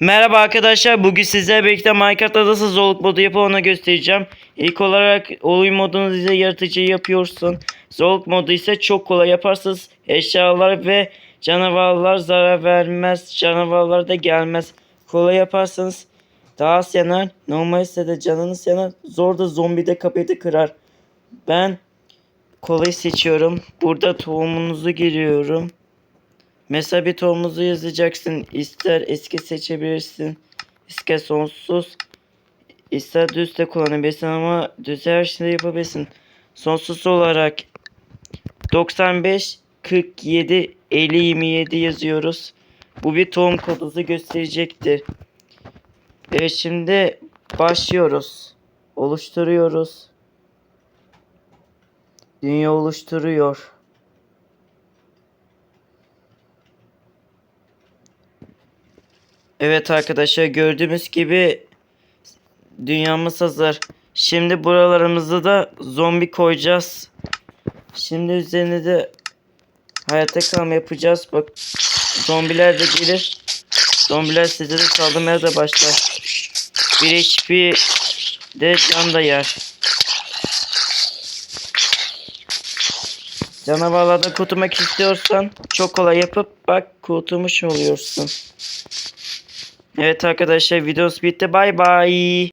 Merhaba arkadaşlar. Bugün sizlerle birlikte Minecraft adası zorluk modu yapıp onu göstereceğim. İlk olarak oyun modunu ise yaratıcı yapıyorsun. Zorluk modu ise çok kolay yaparsınız. Eşyalar ve canavarlar zarar vermez. Canavarlar da gelmez. Kolay yaparsanız daha yanar. Normal ise de canınız yanar. Zor da zombi de kapıyı da kırar. Ben kolay seçiyorum. Burada tohumunuzu giriyorum. Mesela bir tohumuzu yazacaksın. İster eski seçebilirsin. İster sonsuz. İster düz de kullanabilirsin ama düz her şeyi yapabilirsin. Sonsuz olarak 95 47 50 27 yazıyoruz. Bu bir tohum kodunuzu gösterecektir. Evet şimdi başlıyoruz. Oluşturuyoruz. Dünya oluşturuyor. Evet arkadaşlar gördüğümüz gibi dünyamız hazır. Şimdi buralarımızda da zombi koyacağız. Şimdi üzerine de hayatta kalma yapacağız. Bak zombiler de gelir. Zombiler size de saldırmaya da başlar. Bir HP de can da yer. Canavarlardan kurtulmak istiyorsan çok kolay yapıp bak kurtulmuş oluyorsun. Evet arkadaşlar videomuz bitti. Bay bay.